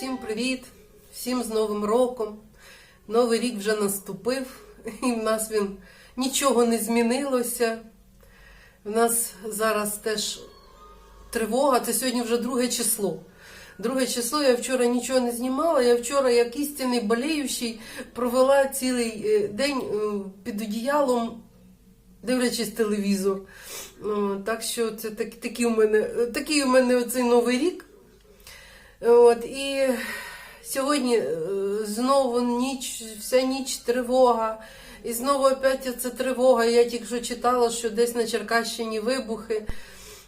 Всім, привіт, всім з Новим роком. Новий рік вже наступив, і в нас він нічого не змінилося. В нас зараз теж тривога, це сьогодні вже друге число. Друге число, я вчора нічого не знімала. Я вчора, як істинний болеючий, провела цілий е, день е, під одіялом, дивлячись телевізор. Так що це так, такий у мене, такий у мене оцей новий рік. От, і сьогодні е, знову ніч, вся ніч тривога. І знову опять ця тривога. Я тільки що читала, що десь на Черкащині вибухи.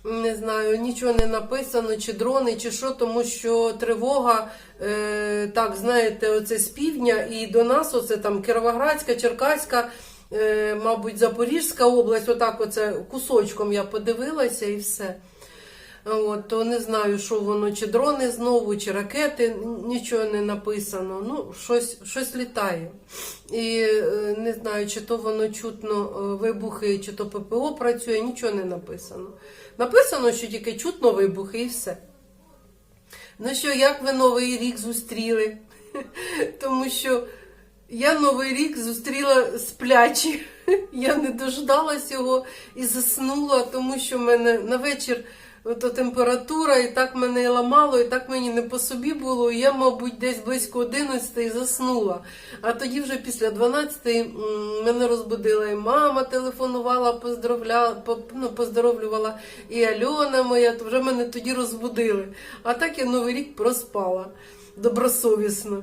Не знаю, нічого не написано, чи дрони, чи що, тому що тривога, е, так, знаєте, оце з півдня, і до нас оце там Кіровоградська, Черкаська, е, мабуть, Запорізька область, отак оце кусочком я подивилася і все. От, то не знаю, що воно, чи дрони знову, чи ракети, нічого не написано. Ну, щось, щось літає. І е, не знаю, чи то воно чутно е, вибухи, чи то ППО працює, нічого не написано. Написано, що тільки чутно вибухи і все. Ну що, як ви Новий рік зустріли? Тому що я Новий рік зустріла сплячі. Я не дождалась його і заснула, тому що в мене на вечір ото температура, і так мене ламало, і так мені не по собі було. Я, мабуть, десь близько 11 заснула. А тоді вже після 12 мене розбудила і мама телефонувала, поздравляла, по- ну, поздоровлювала, і Альона моя, то вже мене тоді розбудили. А так я Новий рік проспала добросовісно.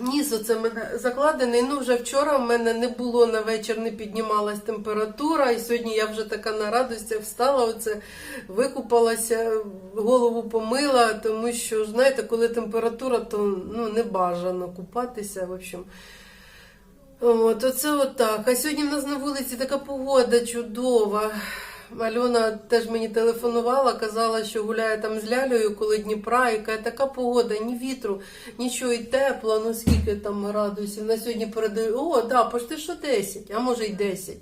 Ніс оце мене закладений. Ну, вже вчора в мене не було на вечір, не піднімалась температура. І сьогодні я вже така на радості встала, оце викупалася, голову помила, тому що, знаєте, коли температура, то ну, не бажано купатися. В общем. От, оце отак. А сьогодні в нас на вулиці така погода чудова. Альона теж мені телефонувала, казала, що гуляє там з лялею коли Дніпра, каже, така погода, ні вітру, нічого і тепло, ну скільки там градусів. На сьогодні передаю, о, да, почти що 10, а може й 10.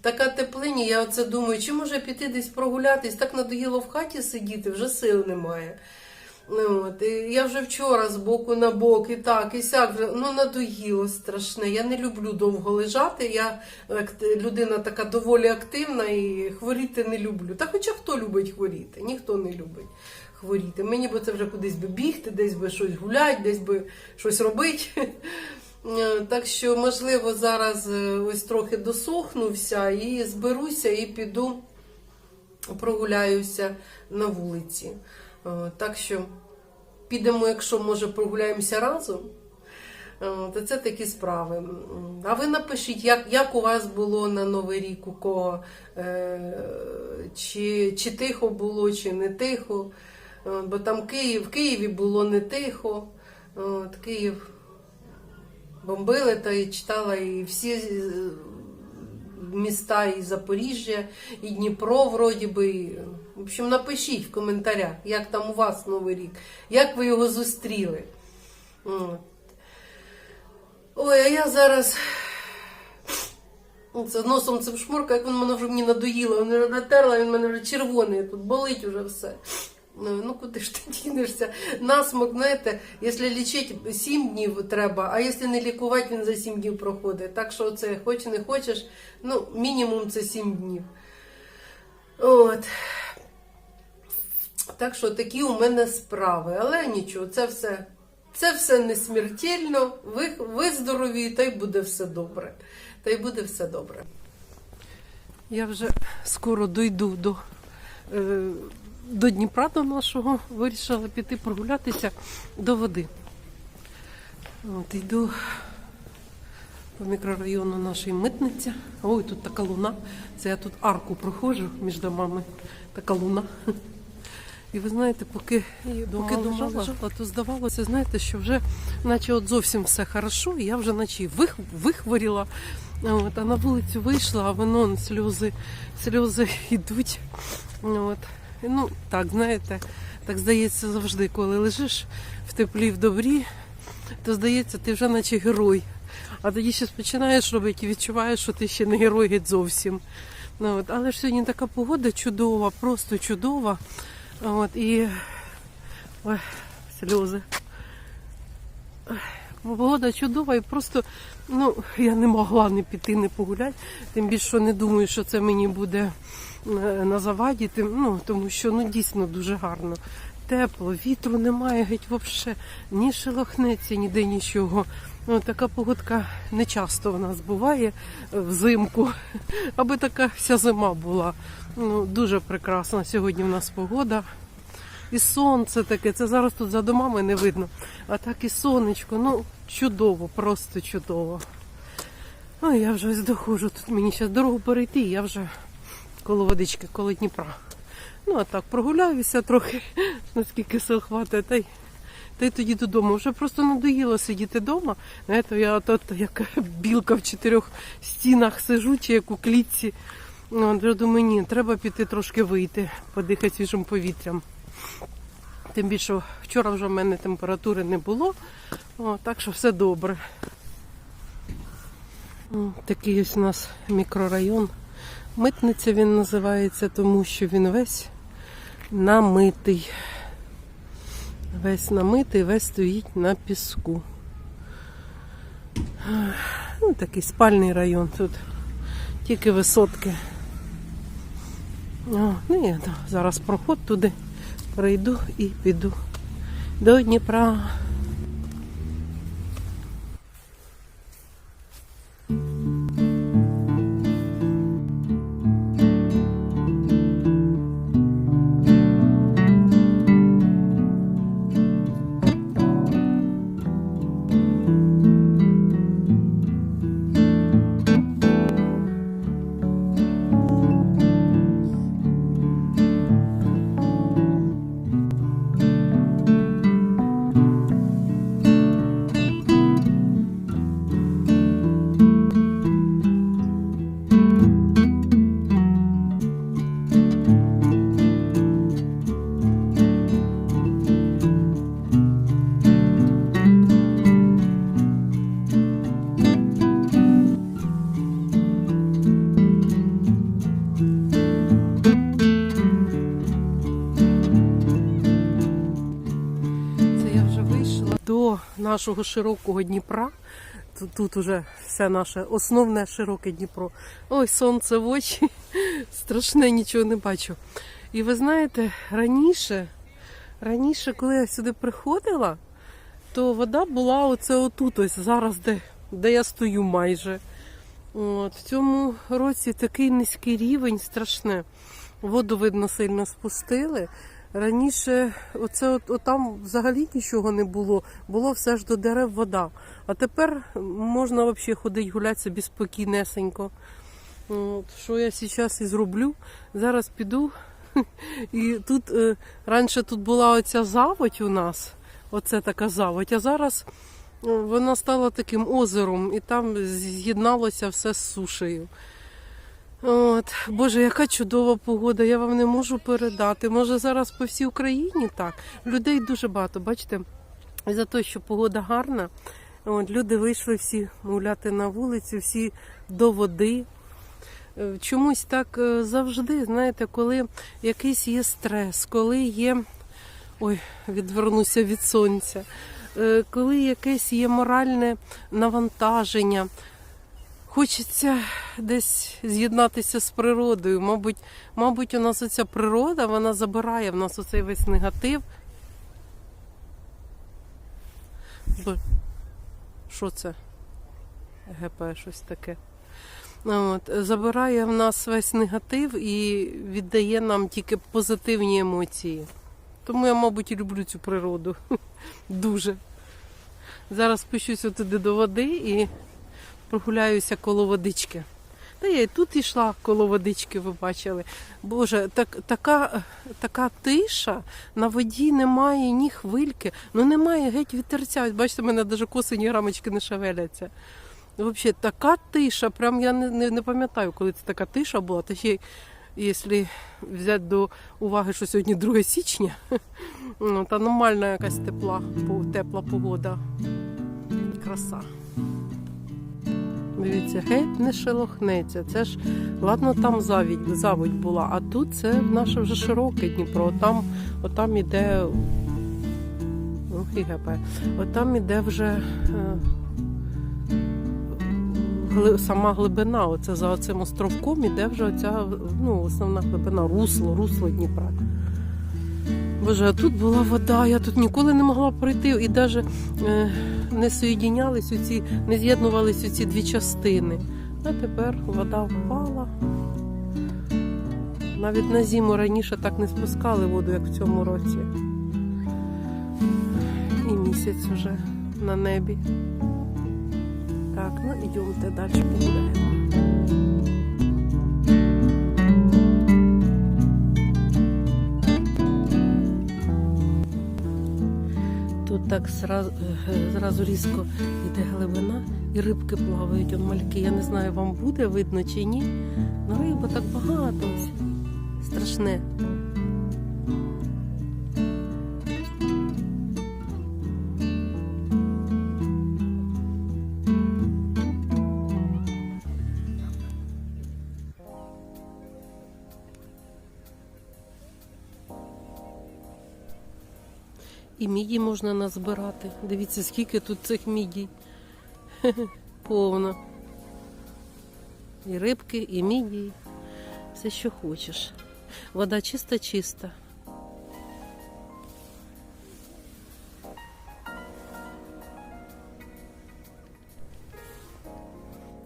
Така теплині, я оце думаю, чи може піти десь прогулятись, так надоїло в хаті сидіти, вже сил немає. Ну, От, і я вже вчора з боку на бок, і так, і сяк ну надоїло страшне. Я не люблю довго лежати. Я людина така доволі активна і хворіти не люблю. Та хоча хто любить хворіти? Ніхто не любить хворіти. Мені би це вже кудись би бігти, десь би щось гуляти, десь би щось робити. Так що, можливо, зараз е, ось трохи досохнувся і зберуся і піду прогуляюся на вулиці. Е, Так що підемо, якщо може, прогуляємося разом. Е, То це такі справи. А ви напишіть, як, як у вас було на Новий рік, у кого, е, чи, чи тихо було, чи не тихо. Бо там Київ, в Києві було не тихо. От, Київ бомбили, та і читала і всі міста і Запоріжжя, і Дніпро, вроді би. В общем, напишіть в коментарях, як там у вас Новий рік, як ви його зустріли. Ой, а я зараз. Це носом цим шмурка, як він мене вже мені надоїло, він вже натерла, він мене вже червоний, тут болить вже все. Ну, ну куди ж ти дінешся? Насмок, знаєте, якщо лічити 7 днів треба, а якщо не лікувати, він за 7 днів проходить. Так що це хоч не хочеш, ну, мінімум це 7 днів. От. Так що такі у мене справи. Але нічого, це все, це все не смертельно. Ви, ви здорові, та й буде все добре. Та й буде все добре. Я вже скоро дойду до, е, до Дніпра до нашого. Вирішила піти прогулятися до води. От йду по мікрорайону нашої митниці. Ой, тут така луна. Це я тут арку проходжу між домами. Така луна. І ви знаєте, поки, поки дома лежала, то здавалося, знаєте, що вже наче от зовсім все хорошо, і я вже наче вих, вихворіла. От, а на вулицю вийшла, а воно сльози, сльози йдуть. От. Ну, так, знаєте, так здається завжди, коли лежиш в теплі, в добрі, то здається, ти вже наче герой. А тоді щось починаєш робити і відчуваєш, що ти ще не герой геть зовсім. Ну, от. Але ж сьогодні така погода чудова, просто чудова. От, і ой, сльози. Погода чудова і просто ну, я не могла не піти, не погуляти. Тим більше не думаю, що це мені буде е, на заваді, тим, ну, тому що ну, дійсно дуже гарно. Тепло, вітру немає геть взагалі, ні шелохнеться, ніде нічого. Ну, така погодка не часто в нас буває е, взимку, аби така вся зима була. Ну, дуже прекрасна сьогодні в нас погода. І сонце таке, це зараз тут за домами не видно. А так і сонечко, ну чудово, просто чудово. Ой, я вже ось доходжу. Тут мені зараз дорогу перейти, і я вже коло водички, коло Дніпра. Ну, а так, прогуляюся трохи, наскільки сил хватить, та й, та й тоді додому. Вже просто надоїло сидіти вдома. Знаєте, я от, от, як білка в чотирьох стінах сижу, чи як у клітці. Ну, я думаю, ні, треба піти трошки вийти, подихати свіжим повітрям. Тим більше вчора вже в мене температури не було, О, так що все добре. Такий ось у нас мікрорайон. Митниця він називається, тому що він весь намитий. Весь намитий, весь стоїть на піску. Ну, такий спальний район тут. Тільки висотки. О, ну я зараз проход туди прийду і піду до Дніпра. До нашого широкого Дніпра. Тут, тут уже все наше основне широке Дніпро. Ой, сонце в очі. Страшне, нічого не бачу. І ви знаєте, раніше, раніше, коли я сюди приходила, то вода була оце отут, ось зараз, де, де я стою майже. От, в цьому році такий низький рівень, страшне. Воду, видно, сильно спустили. Раніше оце от, от там взагалі нічого не було, було все ж до дерев вода. А тепер можна взагалі ходити гуляти собі спокійнесенько. От, що я зараз і зроблю? Зараз піду. І тут е, раніше тут була оця заводь у нас, оце така заводь, а зараз е, вона стала таким озером і там з'єдналося все з сушею. От, Боже, яка чудова погода, я вам не можу передати. Може зараз по всій Україні так. Людей дуже багато, бачите, за те, що погода гарна. От, люди вийшли всі гуляти на вулицю, всі до води. Е, Чомусь так е, завжди, знаєте, коли якийсь є стрес, коли є. Ой, відвернуся від сонця, Е, коли якесь є моральне навантаження. Хочеться десь з'єднатися з природою. Мабуть, мабуть, у нас оця природа вона забирає в нас оцей весь негатив. Що це? ГП, щось таке. От, забирає в нас весь негатив і віддає нам тільки позитивні емоції. Тому я, мабуть, люблю цю природу. Дуже. Зараз спущуся туди до води і прогуляюся коло водички. Та я і тут йшла коло водички, ви бачили. Боже, так, така, така тиша, на воді немає ні хвильки, ну немає геть вітерця. Бачите, в мене навіть коси, ні грамочки не шевеляться. Взагалі, така тиша, прям я не, не, не пам'ятаю, коли це така тиша була. Та ще, якщо взяти до уваги, що сьогодні 2 січня, ну, та нормальна якась тепла, тепла погода. Краса. Дивіться, геть не шелохнеться. Це ж, ладно, там завідь, заводь була, а тут це наше вже широке Дніпро. Там, отам іде і гепає. От там іде вже е, сама глибина. Оце за оцим островком іде вже оця ну, основна глибина, русло, русло Дніпра. Боже, а тут була вода, я тут ніколи не могла пройти і навіть е, не соєдінялись у ці, не з'єднувались у ці дві частини. А тепер вода впала. Навіть на зиму раніше так не спускали воду, як в цьому році. І місяць уже на небі. Так, ну йдемте далі погуляємо. Так зразу, зразу різко йде глибина і рибки плавають, он мальки. Я не знаю, вам буде видно чи ні. Ну риба так багато. Страшне. І міді можна назбирати. Дивіться, скільки тут цих мідій. Повно. І рибки, і мідії. Все, що хочеш. Вода чиста-чиста.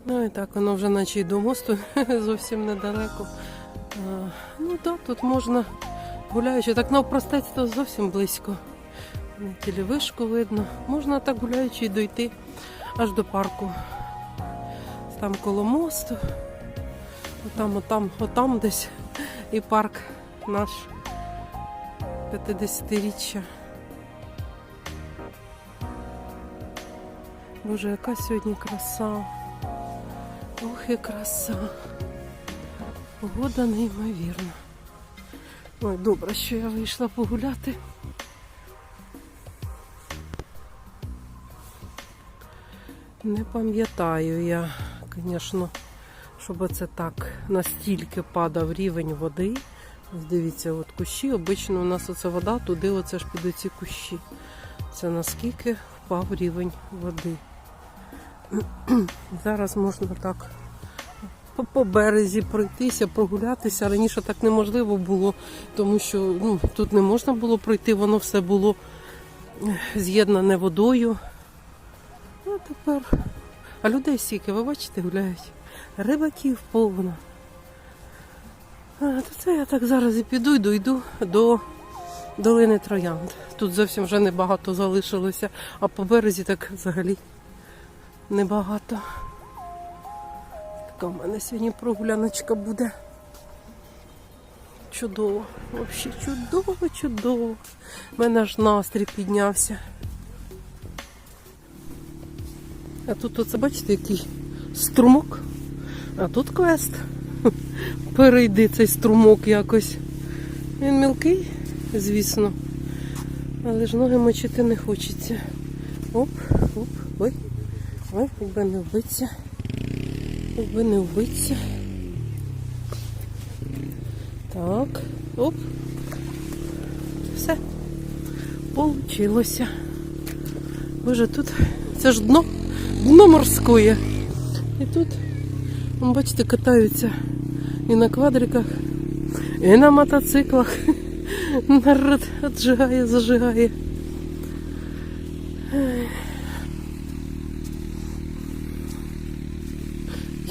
Ну і так, воно вже наче й до мосту зовсім недалеко. А, ну так, тут можна гуляючи. Так навпростець то зовсім близько. Телевишку видно. Можна так гуляючи дойти аж до парку. Там коло мосту. Отам, отам, отам десь і парк наш 50-річчя. Боже, яка сьогодні краса. Ох, і краса. Погода неймовірна. Ой, добре, що я вийшла погуляти. Не пам'ятаю я, звісно, щоб це так настільки падав рівень води. Ось Дивіться, от кущі. Обично у нас оця вода, туди оце ж підуть ці кущі. Це наскільки впав рівень води. Зараз можна так по березі пройтися, прогулятися. Раніше так неможливо було, тому що ну, тут не можна було пройти, воно все було з'єднане водою. Тепер. А людей стільки, ви бачите, гуляють. Рибаків повно. А, то це я так зараз і піду і дойду до долини Троянд. Тут зовсім вже небагато залишилося, а по березі так взагалі небагато. Така в мене сьогодні прогуляночка буде. Чудово, взагалі чудово, чудово. У мене аж настрій піднявся. А тут оце, бачите, який струмок. А тут квест. Перейди цей струмок якось. Він мілкий, звісно. Але ж ноги мочити не хочеться. Оп, оп, ой. Ой, якби не вбиться. Якби не вбиться. Так, оп. Все. Получилося. Боже, тут це ж дно, дно морське. І тут, бачите, катаються і на квадриках, і на мотоциклах. Народ отжигає, зажигає.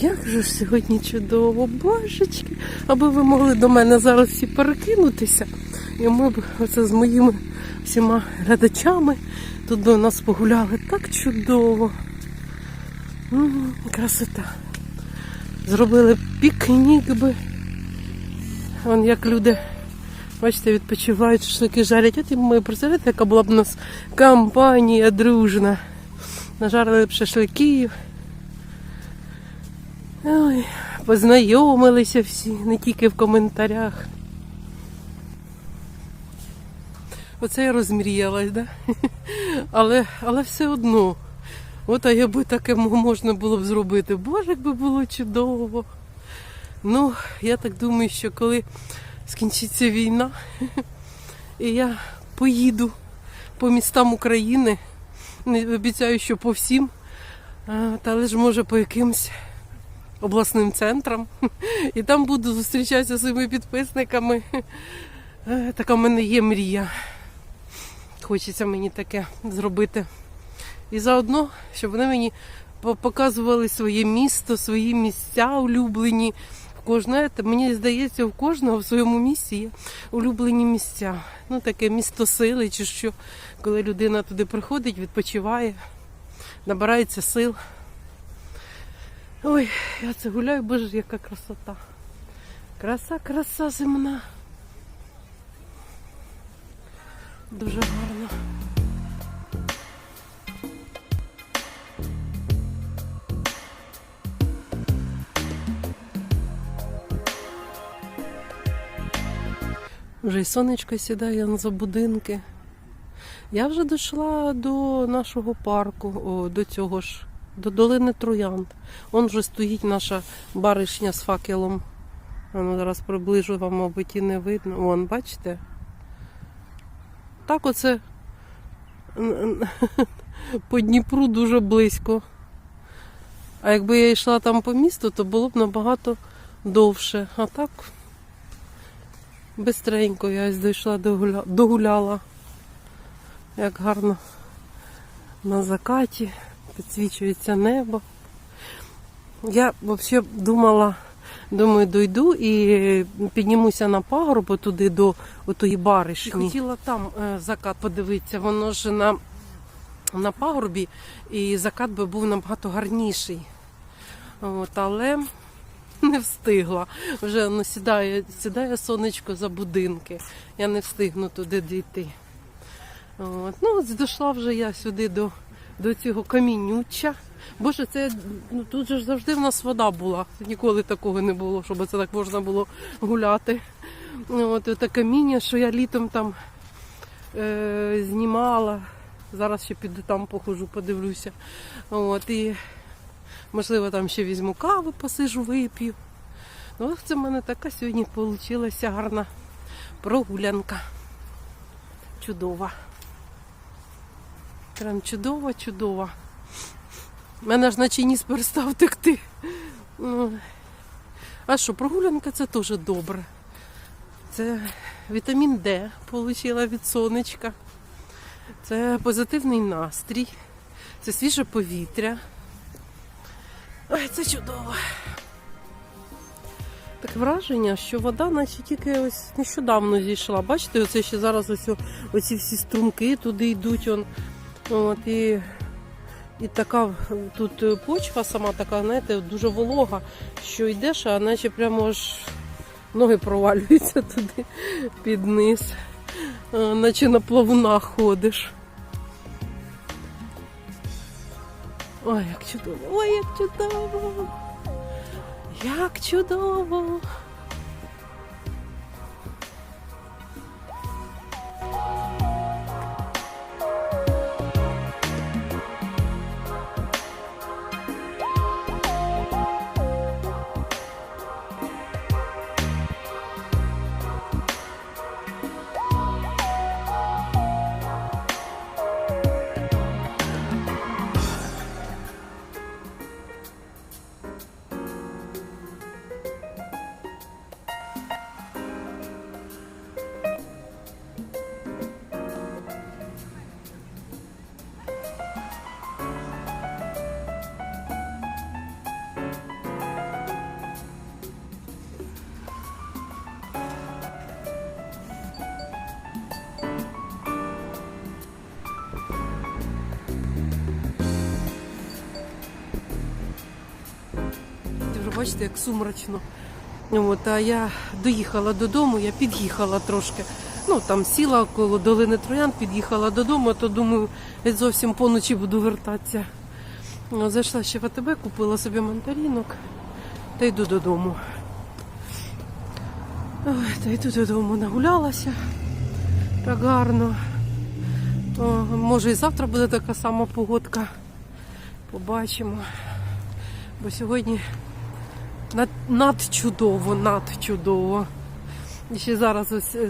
Як же ж сьогодні чудово, божечки, аби ви могли до мене зараз всі перекинутися. І ми б оце з моїми всіма глядачами тут у нас погуляли так чудово. Красота. Зробили пікнік би. Вон як люди, бачите, відпочивають, шашлики жарять. От і ми представляєте, яка була б у нас компанія дружна. Нажарили б шашликів. Ой, познайомилися всі, не тільки в коментарях. Оце я розмріялась, да? Але, але все одно. От а якби таке можна було б зробити. Боже, якби було чудово. Ну, я так думаю, що коли скінчиться війна, і я поїду по містам України. Не обіцяю, що по всім, але ж може по якимсь обласним центрам. І там буду зустрічатися з своїми підписниками. Е, Така в мене є мрія. Хочеться мені таке зробити. І заодно, щоб вони мені показували своє місто, свої місця улюблені. Кожне, мені здається, у кожного в своєму місті є улюблені місця. Ну, таке місто сили, чи що, коли людина туди приходить, відпочиває, набирається сил. Ой, я це гуляю, боже, яка красота. Краса, краса земна. Дуже гарно. Вже й сонечко сідає за будинки. Я вже дійшла до нашого парку, до цього ж, до долини Троянд. Он вже стоїть наша баришня з факелом. А ну, зараз приближу вам, мабуть, і не видно. Вон, бачите? Так оце по Дніпру дуже близько. А якби я йшла там по місту, то було б набагато довше. А так бистренько я дійшла догуля... догуляла. Як гарно на закаті, підсвічується небо. Я взагалі думала, думаю, дойду і піднімуся на пагорб туди до отої баришні. Хотіла там е, закат подивитися, воно ж на, на пагорбі, і закат би був набагато гарніший. От, але не встигла. Вже ну, сідає, сідає сонечко за будинки. Я не встигну туди дійти. От. Ну, от дійшла вже я сюди до, до цього камінюча. Боже, це ну, тут же завжди в нас вода була. Ніколи такого не було, щоб це так можна було гуляти. От це каміння, що я літом там е, знімала. Зараз ще піду там похожу, подивлюся. От, і можливо там ще візьму каву, посижу, вип'ю. Ну, це в мене така сьогодні вийшла гарна прогулянка. Чудова. Прям чудова, чудова. Мене ж наче ніс перестав текти. А що, прогулянка це теж добре. Це вітамін Д отримала від сонечка. Це позитивний настрій, це свіже повітря. Ой, це чудово. Таке враження, що вода наче тільки ось нещодавно зійшла. Бачите, оце ще зараз ось оці всі струмки туди йдуть. Он. От, і, і така тут е, почва сама така, знаєте, дуже волога, що йдеш, а наче прямо аж ноги провалюються туди під низ. Е, Наче на плавунах ходиш. Ой, як чудово! Ой, як чудово! Як чудово! Бачите, як сумрачно. От, а я доїхала додому, я під'їхала трошки. Ну там сіла коло долини Троян, під'їхала додому, то думаю, я зовсім поночі буду вертатися. Ну, Зайшла ще в АТБ, купила собі мандарінок та йду додому. Ой, та йду додому, нагулялася так гарно. О, може і завтра буде така сама погодка. Побачимо. Бо сьогодні над, надчудово, надчудово. І ще зараз ось е,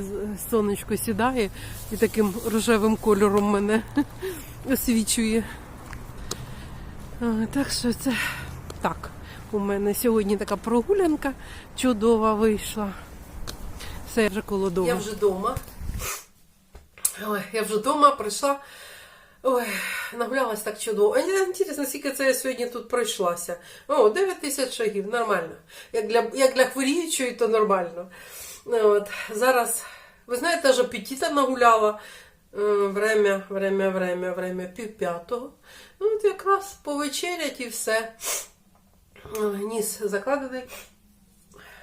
сонечко сідає і таким рожевим кольором мене освічує. Так що це так. У мене сьогодні така прогулянка чудова вийшла. Все, я вже коло дому. Я вже вдома. Я вже вдома прийшла. Ой, нагулялась так чудово. Інтересно, скільки це я сьогодні тут пройшлася. О, 9 тисяч шагів, нормально. Як для, як для хворіючої, то нормально. От, зараз, ви знаєте, аж апетита нагуляла. Е, Время, время, время, время, пів п'ятого. Ну, от якраз повечерять і все. Ніс закладений.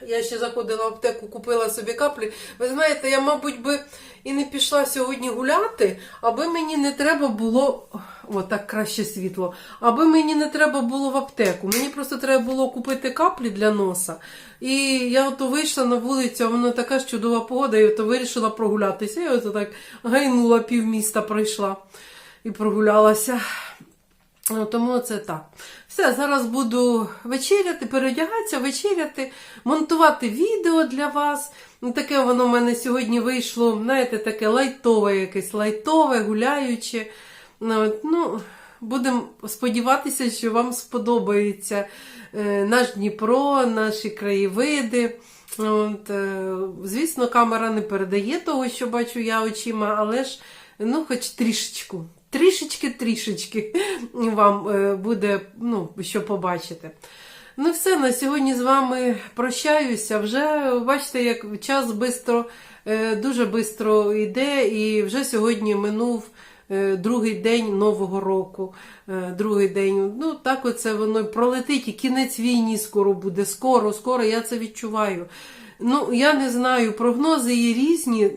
Я ще заходила в аптеку, купила собі каплі. Ви знаєте, я, мабуть, би і не пішла сьогодні гуляти, аби мені не треба було. О, так краще світло. Аби мені не треба було в аптеку. Мені просто треба було купити каплі для носа. І я ото вийшла на вулицю, а воно така ж чудова погода, і ото вирішила прогулятися. Я ото так гайнула пів міста пройшла і прогулялася. Ну, Тому це так. Все, зараз буду вечеряти, переодягатися, вечеряти, монтувати відео для вас. Ну, Таке воно в мене сьогодні вийшло, знаєте, таке лайтове, якесь лайтове, гуляюче. Ну, Ну, будемо сподіватися, що вам сподобається е, наш Дніпро, наші краєвиди. От, е, звісно, камера не передає того, що бачу я очима, але ж ну, хоч трішечку. Трішечки-трішечки вам е, буде, ну, що побачити. Ну, все, на сьогодні з вами прощаюся. Вже бачите, як час бистро, е, дуже швидко йде, і вже сьогодні минув е, другий день Нового року. Другий день. Ну, так оце воно пролетить, і кінець війні скоро буде. Скоро, скоро, я це відчуваю. Ну, я не знаю, прогнози є різні.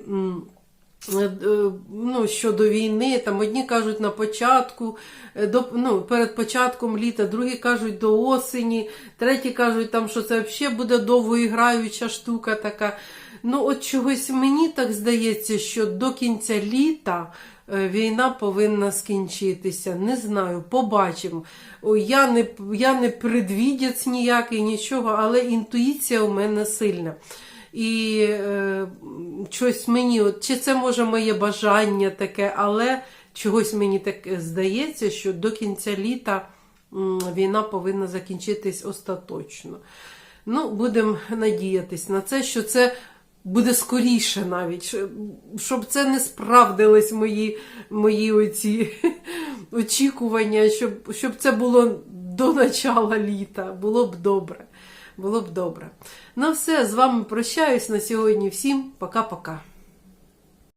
Е, е, ну, щодо війни, там одні кажуть на початку, е, до, ну, перед початком літа, другі кажуть до осені, треті кажуть, там, що це взагалі буде довгоіграюча штука така. Ну, от чогось мені так здається, що до кінця літа війна повинна скінчитися. Не знаю, побачимо. Я не, я не предвідець ніякий, нічого, але інтуїція у мене сильна. І е, щось мені, чи це може моє бажання таке, але чогось мені так здається, що до кінця літа війна повинна закінчитись остаточно. Ну, будемо надіятись на це, що це буде скоріше навіть, щоб це не справдились мої, мої оці очікування, щоб, щоб це було до начала літа. Було б добре. Було б добре. Ну все, з вами прощаюсь на сьогодні. Всім пока-пока.